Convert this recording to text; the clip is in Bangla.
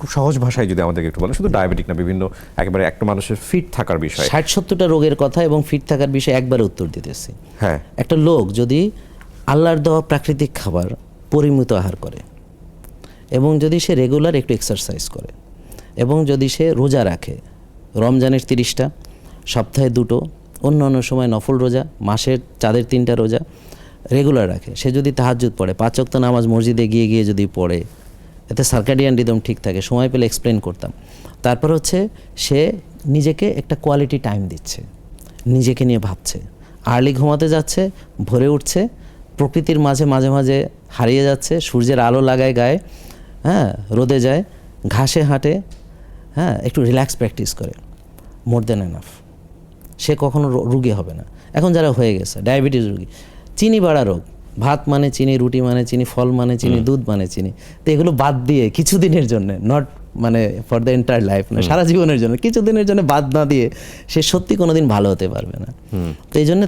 খুব সহজ ভাষায় যদি আমাদেরকে একটু বলেন শুধু ডায়াবেটিক না বিভিন্ন একেবারে একটা মানুষের ফিট থাকার বিষয়। ষাট সত্তরটা রোগের কথা এবং ফিট থাকার বিষয়ে একবারে উত্তর দিতেছি। হ্যাঁ। একটা লোক যদি আল্লাহর দেওয়া প্রাকৃতিক খাবার পরিমিত আহার করে এবং যদি সে রেগুলার একটু এক্সারসাইজ করে এবং যদি সে রোজা রাখে রমজানের তিরিশটা সপ্তাহে দুটো অন্য অন্য সময় নফল রোজা মাসের চাঁদের তিনটা রোজা রেগুলার রাখে সে যদি তাহাজ্জুদ পড়ে পাঁচ ওয়াক্ত নামাজ মসজিদে গিয়ে গিয়ে যদি পড়ে এতে সার্কাডিয়ান রিদম ঠিক থাকে, সময় পেলে এক্সপ্লেন করতাম। তারপর হচ্ছে সে নিজেকে একটা কোয়ালিটি টাইম দিচ্ছে, নিজেকে নিয়ে ভাবছে। আর্লি ঘুমাতে যাচ্ছে, ভরে উঠছে, প্রকৃতির মাঝে মাঝে মাঝে হারিয়ে যাচ্ছে, সূর্যের আলো লাগায় গায়ে হ্যাঁ রোদে যায়, ঘাসে হাঁটে হ্যাঁ একটু রিল্যাক্স প্র্যাকটিস করে মোর দেন এনাফ সে কখনো রুগী হবে না। এখন যারা হয়ে গেছে ডায়াবেটিস রুগী চিনি বাড়া রোগ ভাত মানে চিনি রুটি মানে চিনি ফল মানে চিনি দুধ মানে চিনি। তো এগুলো বাদ দিয়ে কিছুদিনের জন্য নট মানে ফর দ্য এন্টায়ার লাইফ না সারা জীবনের জন্য কিছুদিনের জন্য বাদ না দিয়ে সে সত্যি কোনোদিন ভালো হতে পারবে না। তো এই জন্য